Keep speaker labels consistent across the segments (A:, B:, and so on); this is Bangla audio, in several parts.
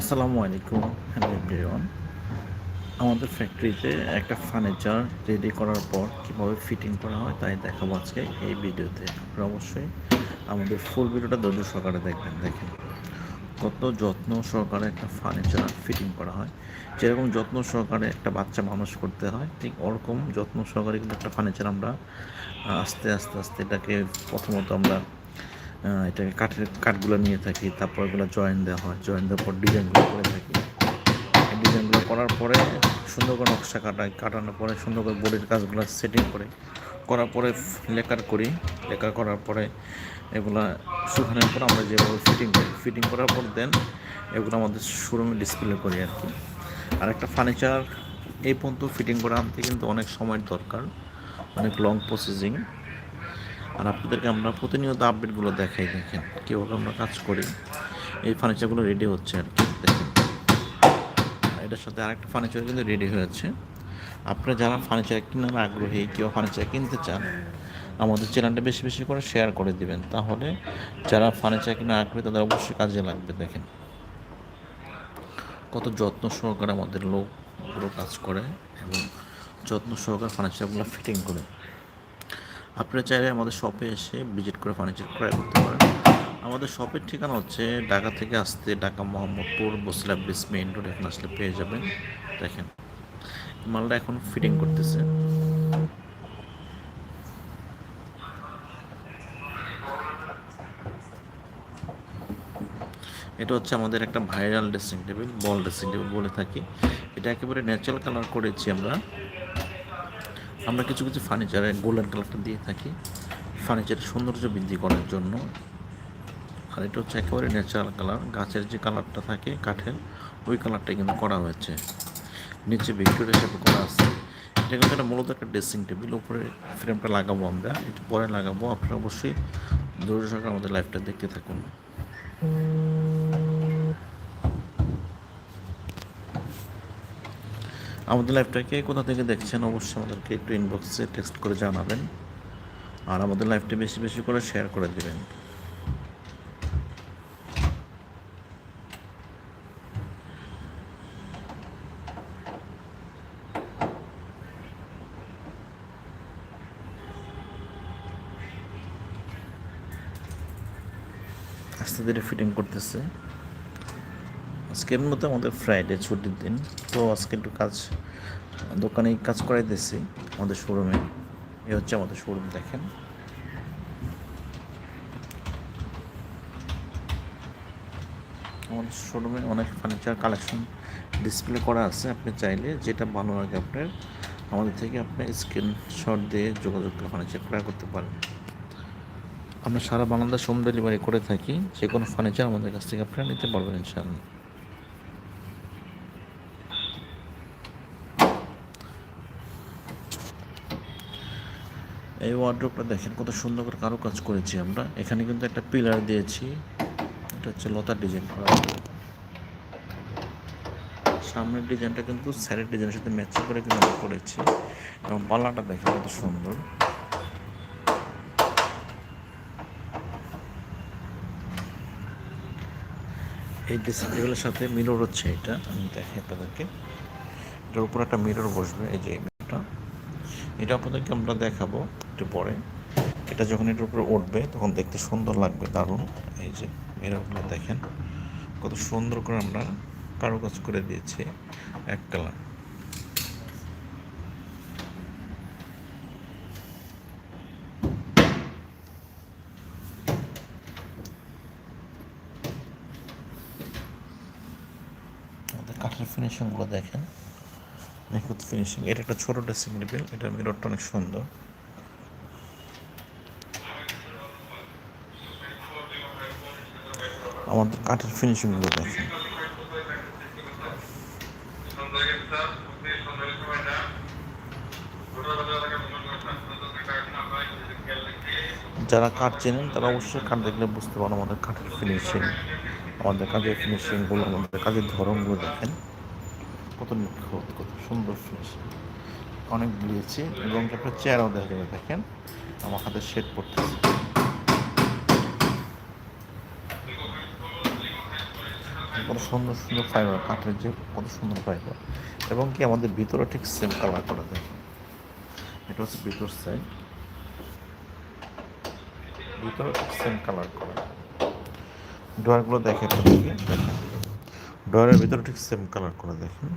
A: আসসালামু আলাইকুম, হ্যালো এভরিওয়ান আমাদের ফ্যাক্টরিতে একটা ফার্নিচার রেডি করার পর কীভাবে ফিটিং করা হয় তাই দেখাবো আজকে এই ভিডিওতে। আপনারা অবশ্যই আমাদের ফুল ভিডিওটা ধৈর্য সহকারে দেখবেন। দেখেন কত যত্ন সহকারে একটা ফার্নিচার ফিটিং করা হয়। যেরকম যত্ন সহকারে একটা বাচ্চা মানুষ করতে হয়, ঠিক ওরকম যত্ন সহকারে কিন্তু একটা ফার্নিচার আমরা আস্তে আস্তে আস্তে এটাকে প্রথমত আমরা এটাকে কাঠের কাঠগুলো নিয়ে থাকি, তারপর এগুলো জয়েন দেওয়া হয়। জয়েন দেওয়ার পর ডিজাইনগুলো করে থাকি। ডিজাইনগুলো করার পরে সুন্দর করে নকশা কাটাই কাটানোর পরে সুন্দর করে বোর্ডের কাজগুলো সেটিং করে। করার পরে লেকার করি। লেকার করার পরে এগুলা শুকানোর পর আমরা যেভাবে ফিটিং করি। ফিটিং করার পর দেন এগুলো আমাদের শোরুমে ডিসপ্লে করি আর কি। আর একটা ফার্নিচার এই পর্যন্ত ফিটিং করে আনতে কিন্তু অনেক সময়ের দরকার। অনেক লং প্রসেসিং আর আপনাদেরকে আমরা প্রতিনিয়ত আপডেটগুলো দেখাই, দেখেন কীভাবে আমরা কাজ করি। এই ফার্নিচারগুলো রেডি হচ্ছে আর কি, দেখেন। এটার সাথে আরেকটা ফার্নিচার কিন্তু রেডি হয়েছে। আপনারা যারা ফার্নিচার কেনার আগ্রহী, কেউ ফার্নিচার কিনতে চান, আমাদের চ্যানেলটা বেশি বেশি করে শেয়ার করে দিবেন। তাহলে যারা ফার্নিচার কেনার আগ্রহী, তাদের অবশ্যই কাজে লাগবে, দেখেন। কত যত্ন সহকারে আমাদের লোকগুলো কাজ করে এবং যত্ন সহকারে ফার্নিচারগুলো ফিটিং করে। আপনারা চাইলে আমাদের শপে এসে ভিজিট করে ফার্নিচার ক্রয় করতে পারেন। আমাদের শপের ঠিকানা হচ্ছে ঢাকা থেকে আসতে Dhaka Mohammadpur Basila bridge main road এখন আসলে পেয়ে যাবেন। দেখেন, মালটা এখন ফিটিং করতেছে। এটা হচ্ছে আমাদের একটা ভাইরাল ড্রেসিং টেবিল বল ড্রেসিং টেবিল বলে থাকি। এটা একেবারে ন্যাচারাল কালার করেছি আমরা। আমরা কিছু কিছু ফার্নিচারে গোল্ডেন কালারটা দিয়ে থাকি। ফার্নিচারের সৌন্দর্য বৃদ্ধি করার জন্য। আর এটা হচ্ছে একেবারে ন্যাচারাল কালার গাছের যে কালারটা থাকে কাঠের, ওই কালারটা কিন্তু করা হয়েছে। নিচে ভিক্টোরিয়া হিসেবে করা আছে। এটা কিন্তু একটা মূলত একটা ড্রেসিং টেবিল উপরে ফ্রেমটা লাগাবো আমরা। একটু পরে লাগাবো। আপনারা অবশ্যই ধৈর্য সহকারে আমাদের লাইফটা দেখতে থাকুন। আমাদের লাইফটাকে কোথা থেকে দেখছেন অবশ্যই আমাদেরকে একটু ইনবক্সে টেক্সট করে জানাবেন। আর আমাদের লাইফটা বেশি বেশি করে শেয়ার করে দেবেন। আস্তে ধীরে ফিটিং করতেছে। আজকে এমনিতে আমাদের ফ্রাইডে ছুটির দিন। তো আজকে একটু কাজ দোকানে কাজ করাই করাইতেছি আমাদের শোরুমে এ হচ্ছে আমাদের শোরুম দেখেন। আমাদের শোরুমে অনেক ফার্নিচার কালেকশন ডিসপ্লে করা আছে। আপনি চাইলে যেটা ভালো লাগে আপনার, আমাদের থেকে আপনি স্ক্রিনশট দিয়ে যোগাযোগ ফার্নিচার ক্রয় করতে পারেন। আমরা সারা বাংলাদেশ হোম ডেলিভারি করে থাকি। যে কোনো ফার্নিচার আমাদের কাছ থেকে আপনারা নিতে পারবেন, ইনশাআল্লাহ। এই ওয়ার্ড্রোপটা দেখেন, কত সুন্দর করে কারও কাজ করেছি আমরা। এখানে কিন্তু একটা পিলার দিয়েছি। এটা হচ্ছে লতার ডিজাইন করা। সামনের ডিজাইনটা কিন্তু স্যারের ডিজাইনের সাথে ম্যাচ করে কিন্তু আমরা করেছি। এবং পাল্লাটা দেখেন কত সুন্দর। এই টেবিলের সাথে মিরর হচ্ছে এটা। আমি দেখি আপনাদেরকে এটার উপর একটা মিরর বসবে, এই যে মিররটা এটা আপনাদেরকে আমরা দেখাবো একটু পরে। এটা যখন এটার উপরে উঠবে, তখন দেখতে সুন্দর লাগবে, দারুণ। এই যে মিররগুলো দেখেন, কত সুন্দর করে আমরা কারুকাজ করে দিয়েছি এক কালার। কাঠের ফিনিশিংগুলো দেখেন। নিখুঁত ফিনিশিং এটা একটা ছোটো ড্রেসিং টেবিল এটা মিররটা অনেক সুন্দর। আমাদের কাঠের ফিনিশিংগুলো দেখেন। যারা কাঠ চেনেন, তারা অবশ্যই কাঠ দেখলে বুঝতে পারেন আমাদের কাঠের ফিনিশিং আমাদের কাজের ফিনিশিংগুলো আমাদের কাজের ধরনগুলো দেখেন। নিখুঁত কত সুন্দর ফিনিশিং অনেক দিয়েছি এবং একটা চেয়ারও দেখা যাবে দেখেন। আমার হাতে শেড পড়তেছে। কত সুন্দর সুন্দর ফাইবার কাঠের যে কত সুন্দর ফাইবার এবং কি আমাদের ভিতরে ঠিক সেম কালার করা দেয় এটা হচ্ছে ভিতর সাইড ভিতরে সেম কালার করা। ডয়ারগুলো দেখে দেখেন। ডয়ারের ভিতরে ঠিক সেম কালার করে, দেখেন।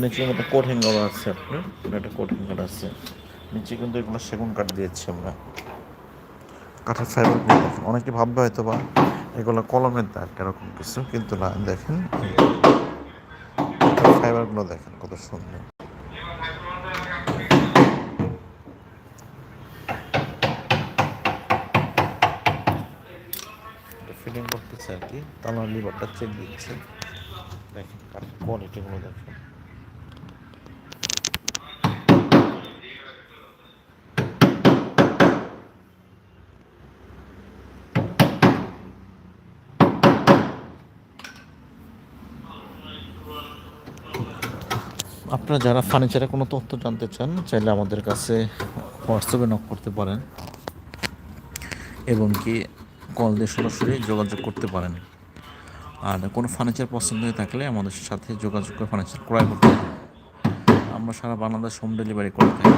A: নিচে একটা কোটিং করা আছে আপনার। একটা কোটিং করা আছে। নিচে কিন্তু এগুলো সেগুন কাঠ দিয়েছি আমরা। কাঠের ফাইবার অনেকে ভাববে হয়তো বা এগুলো কলমের দাগ, এরকম কিছু, কিন্তু না, দেখেন। ফাইবারগুলো দেখেন কত সুন্দর। ফিটিং করতেছে আর কি। তালা লিভারটা চেক দিচ্ছে। দেখেন কোয়ালিটিগুলো দেখেন। আপনারা যারা ফার্নিচারের কোনো তথ্য জানতে চান, চাইলে আমাদের কাছে হোয়াটসঅ্যাপে নক করতে পারেন। এবং কি কল দিয়ে সরাসরি যোগাযোগ করতে পারেন। আর কোনো ফার্নিচার পছন্দ হয়ে থাকলে আমাদের সাথে যোগাযোগ করে ফার্নিচার ক্রয় করতে আমরা সারা বাংলাদেশ হোম ডেলিভারি করে থাকি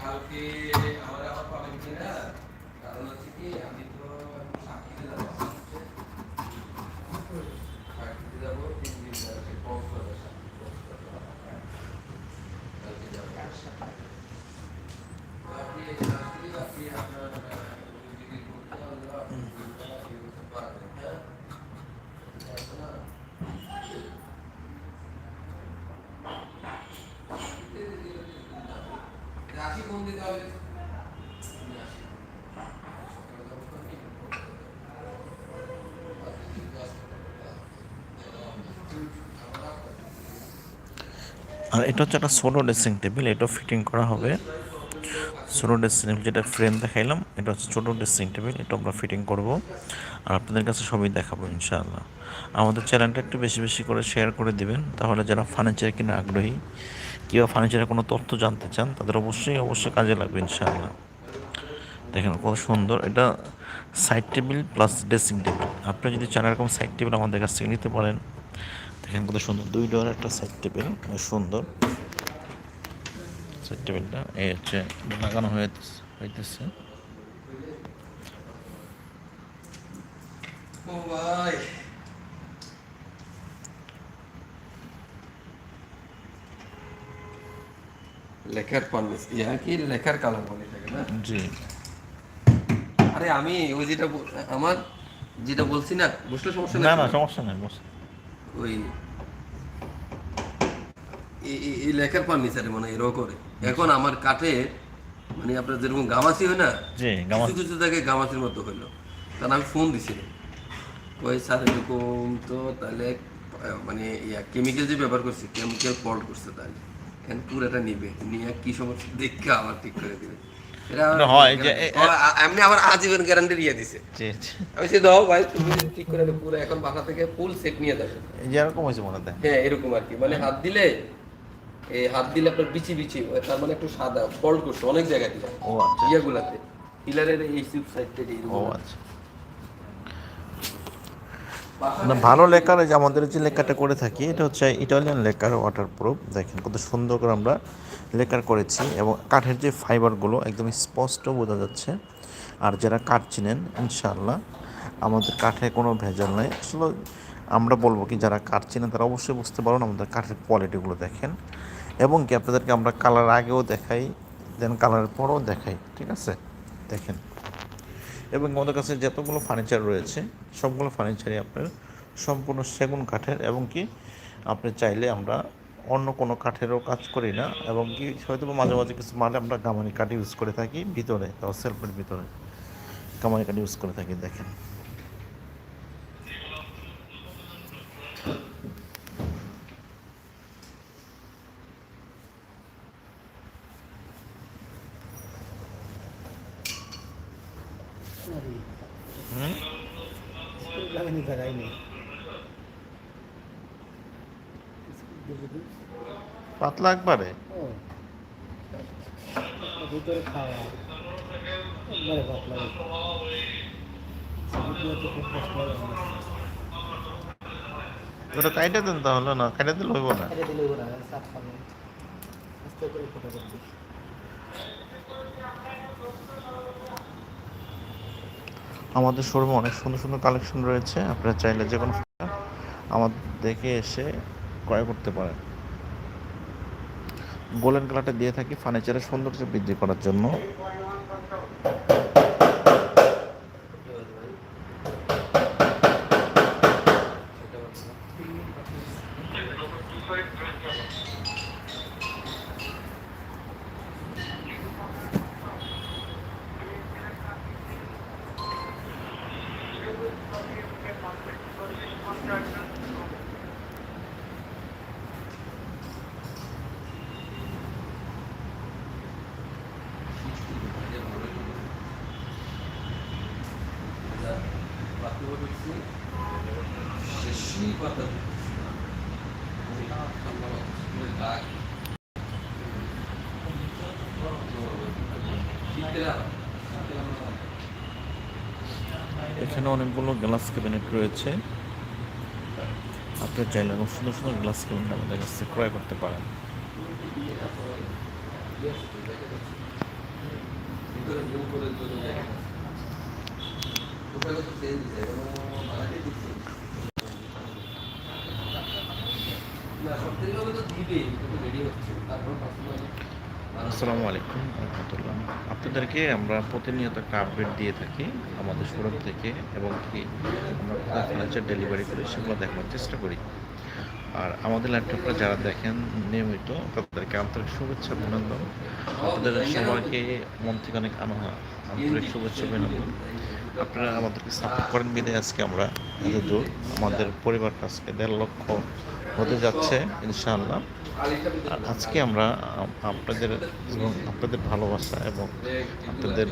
B: কালকে আমার আবার পাবেন কিনা কারণ হচ্ছে কি আমি তো সাক্ষীতে যাব সাক্ষীতে যাব তিন দিন যাচ্ছে কক্সবাজার কালকে যাব তো আপনি এখানে আসলে আপনি আপনার যদি করতে হলে আপনি করতে পারবেন হ্যাঁ আছে না? দিতে হবে।
A: আর এটা হচ্ছে একটা সোলো ড্রেসিং টেবিল এটাও ফিটিং করা হবে। ছোটো ড্রেসিং টেবিল যেটা ফ্রেম দেখাইলাম, এটা হচ্ছে ছোটো ড্রেসিং টেবিল এটা আমরা ফিটিং করব। আর আপনাদের কাছে সবই দেখাবো, ইনশাআল্লাহ। আমাদের চ্যানেলটা একটু বেশি বেশি করে শেয়ার করে দিবেন, তাহলে যারা ফার্নিচার কিনে আগ্রহী কিংবা ফার্নিচারের কোনো তথ্য জানতে চান, তাদের অবশ্যই অবশ্যই কাজে লাগবে ইনশাআল্লাহ। দেখেন কত সুন্দর, এটা side table plus dressing table আপনি যদি চান এরকম সাইড টেবিল আমাদের কাছ থেকে নিতে পারেন, দেখেন কত সুন্দর, দুই ডোর একটা সাইড টেবিল সুন্দর। সাইড টেবিলটা এই হচ্ছে লাগানো হইতেছে।
B: লেখার কি? লেখার কালার বলে থাকে না?
A: জি।
B: আরে আমি ওই যেটা আমার যেটা বলছি না বুঝলে সমস্যা
A: না না সমস্যা নেই বস
B: ওই এই- লেখার ফার্নিচারে মানে এরও করে। এখন আমার কাঠে মানে আপনার যেরকম গামাসি হয় না কিছু কিছু জায়গায় গামাসির মতো হইল। কারণ আমি ফোন দিছিলাম। ওই স্যার এরকম তো তাহলে মানে ইয়া কেমিক্যাল যে ব্যবহার করছি কেমিক্যাল ফল্ট করছে তাহলে। এখন পুরাটা নিবে? নিয়ে কি সমস্যা? দেখে আবার ঠিক করে দিবে। এটা আমার-
A: এটা হয় যে এ-
B: ও, আ- এমনি আমার আজীবন গ্যারান্টি দিয়ে দিছে।
A: জি জি।
B: আমি সে দাও ভাই তুমি ঠিক করে পুরো এখন বাসা থেকে ফুল সেট নিয়ে যাবে।
A: এরকম হয়েছে মনে দেয়
B: হ্যাঁ এরকম আর কি। মানে হাত দিলে এই হাত দিলে আপনার বিচি বিচি তার মানে একটু সাদা ফল্ট করছে অনেক জায়গায় দিলে।
A: ও আচ্ছা।
B: ইয়েগুলাতে। পিলারের এই সিপ
A: ও আচ্ছা। না, ভালো লেকার এই যে আমাদের যে লেকারটা করে থাকি, এটা হচ্ছে ইটালিয়ান লেকার ওয়াটার প্রুফ দেখেন কত সুন্দর করে আমরা লেকার করেছি এবং কাঠের যে ফাইবারগুলো একদম স্পষ্ট বোঝা যাচ্ছে। আর যারা কাঠ চিনেন, ইনশাআল্লাহ আমাদের কাঠে কোনো ভেজাল নাই। আসলে আমরা বলব কি, যারা কাঠ চিনেন, তারা অবশ্যই বুঝতে পারবেন আমাদের কাঠের কোয়ালিটিগুলো দেখেন। এবং কি আপনাদেরকে আমরা কালার আগেও দেখাই দেন কালারের পরেও দেখাই, ঠিক আছে? দেখেন। এবং আমাদের কাছে যতগুলো ফার্নিচার রয়েছে, সবগুলো ফার্নিচারই আপনার সম্পূর্ণ সেগুন কাঠের এবং কি আপনি চাইলে আমরা অন্য কোনো কাঠেরও কাজ করি না এবং কি হয়তো মাঝে মাঝে কিছু মালে আমরা গামানি কাঠ ইউজ করে থাকি ভিতরে সেলফের ভিতরে গামানি কাঠ ইউজ করে থাকি, দেখেন হুম
C: লাগানি জায়গায় নেই
A: পাতলা একবারে
C: ও ভিতরে খাওয়া একবারে পাতলা ভিতরে তো খুব কষ্ট লাগে
A: ওটা কাইটা দেন তাহলে না কাইটা দিলে হইব না।
C: করবে
A: আমাদের শোরুমে অনেক সুন্দর সুন্দর কালেকশন রয়েছে আপনারা চাইলে যে কোনো আমাদের দেখে এসে ক্রয় করতে পারেন। গোল্ডেন কালারটা দিয়ে থাকি ফার্নিচারের সৌন্দর্য বৃদ্ধি করার জন্য। এখানে অনেকগুলো গ্লাস ক্যাবিনেট রয়েছে। আপনি চাইলে এরকম সুন্দর সুন্দর গ্লাস ক্যাবিনেট আমাদের কাছ ক্রয় করতে পারেন।
B: তারপর
A: আসসালামু আলাইকুম রহমতুল্লাহ। আপনাদেরকে আমরা প্রতিনিয়ত একটা আপডেট দিয়ে থাকি আমাদের শোরুম থেকে এবং কি আমরা কোথায় ফার্নিচার ডেলিভারি করি, সেগুলো দেখানোর চেষ্টা করি। আর আমাদের ল্যাপটপটা যারা দেখেন নিয়মিত, তাদেরকে আন্তরিক শুভেচ্ছা, অভিনন্দন। আপনাদের সবাইকে মন থেকে অনেক আনা আন্তরিক শুভেচ্ছা, অভিনন্দন। আপনারা আমাদেরকে সাপোর্ট করেন বিদে আজকে আমরা। এত দূর আমাদের পরিবারটা আজকে দেড় লক্ষ হতে যাচ্ছে, ইনশাআল্লাহ। আর আজকে আমরা, আপনাদের এবং আপনাদের ভালোবাসা এবং আপনাদের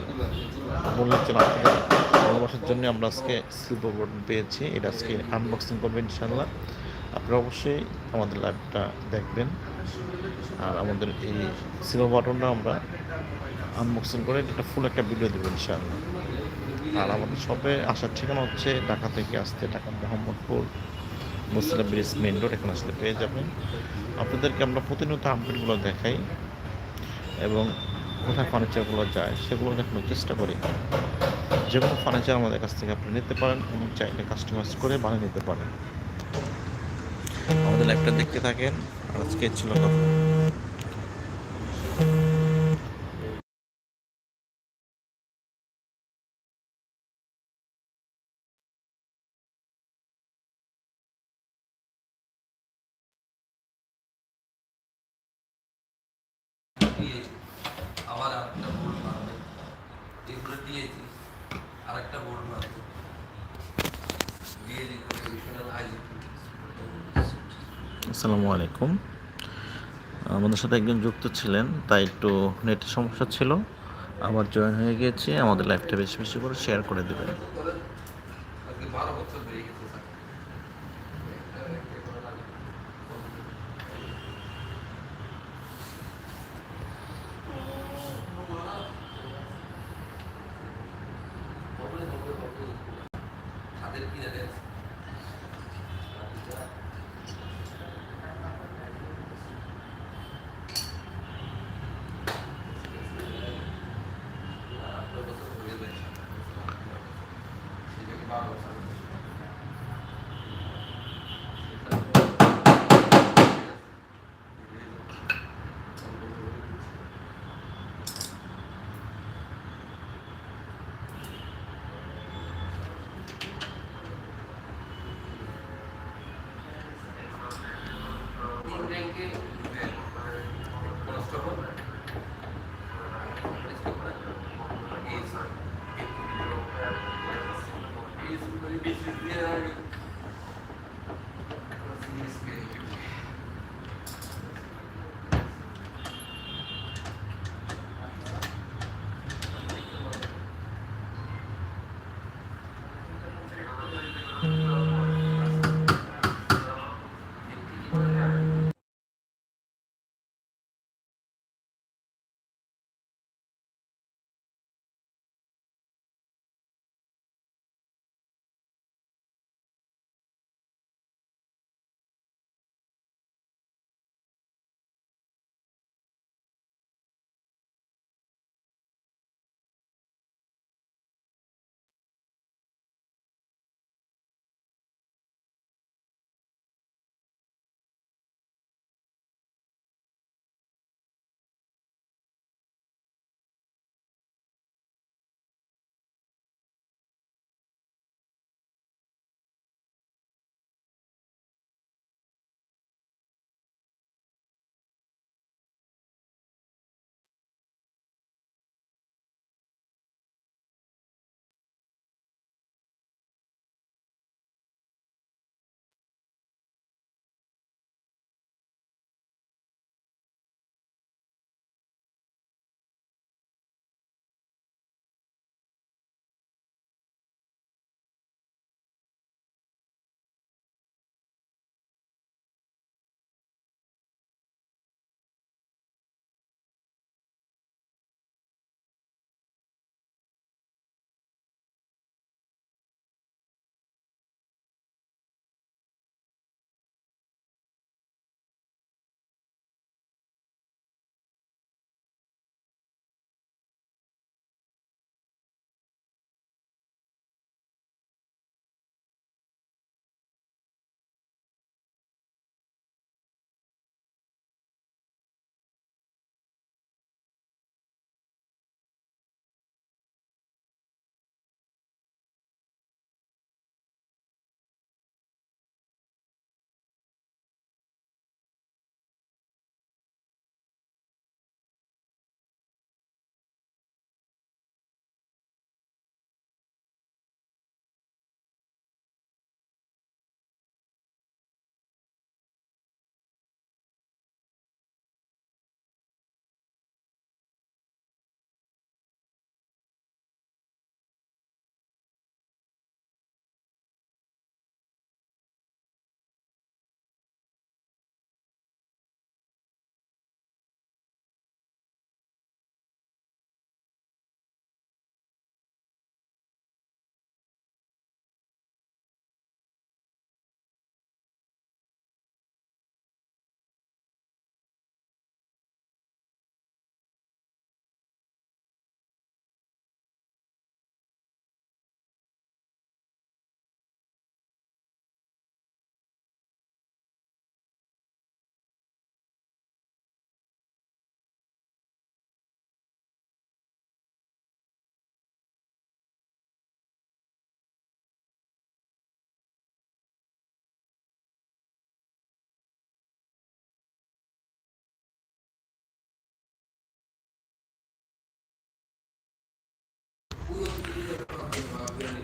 A: বললাম যে আপনাদের ভালোবাসার জন্য আমরা আজকে সিলভার বাটন পেয়েছি। এটা আজকে আনবক্সিং করবেন ইনশাল্লাহ আপনারা অবশ্যই আমাদের লাইভটা দেখবেন। আর আমাদের এই সিলভার বাটনটা আমরা আনবক্সিং করে একটা ফুল একটা ভিডিও দেবো, ইনশাআল্লাহ। আর আমাদের শপে আসার ঠিকানা হচ্ছে ঢাকা থেকে আসতে Dhaka Mohammadpur Muslim bridge main road এখন আসলে পেয়ে যাবেন। আপনাদেরকে আমরা প্রতিনিয়ত আপডেটগুলো দেখাই এবং কোথায় ফার্নিচারগুলো যায়, সেগুলো দেখানোর চেষ্টা করি। যে কোনো ফার্নিচার আমাদের কাছ থেকে আপনি নিতে পারেন এবং চাইলে কাস্টমাইজ করে বানিয়ে নিতে পারেন। আমাদের লাইফটা দেখতে থাকেন। আর আজকে ছিল কথা
B: দিয়েছি আবার আরেকটা বোর্ড মারবে এগুলো দিয়েছি আরেকটা বোর্ড মারবে দিয়ে দিতে এডিশনাল আইজি
A: আসসালামু আলাইকুম। আমাদের সাথে একজন যুক্ত ছিলেন, তাই একটু নেটের সমস্যা ছিল। আবার জয়েন হয়ে গিয়েছি, আমাদের লাইভটা বেশি বেশি করে শেয়ার করে দেবেন।
B: உரைக்கு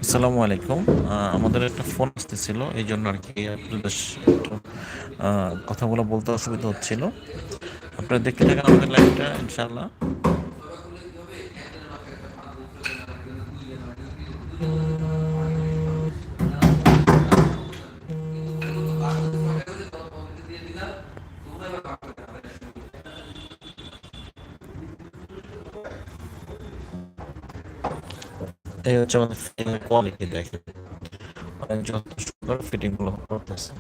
B: আসসালামু আলাইকুম। আমাদের একটা ফোন আসতেছিল এই জন্য আর কি একটু কথাগুলো বলতে অসুবিধা হচ্ছিল। আপনারা দেখতে থাকেন আমাদের লাইভটা ইনশাল্লাহ এই হচ্ছে আমাদের ফিটিং কোয়ালিটি দেখে যত সুন্দর ফিটিংগুলো করতেছে।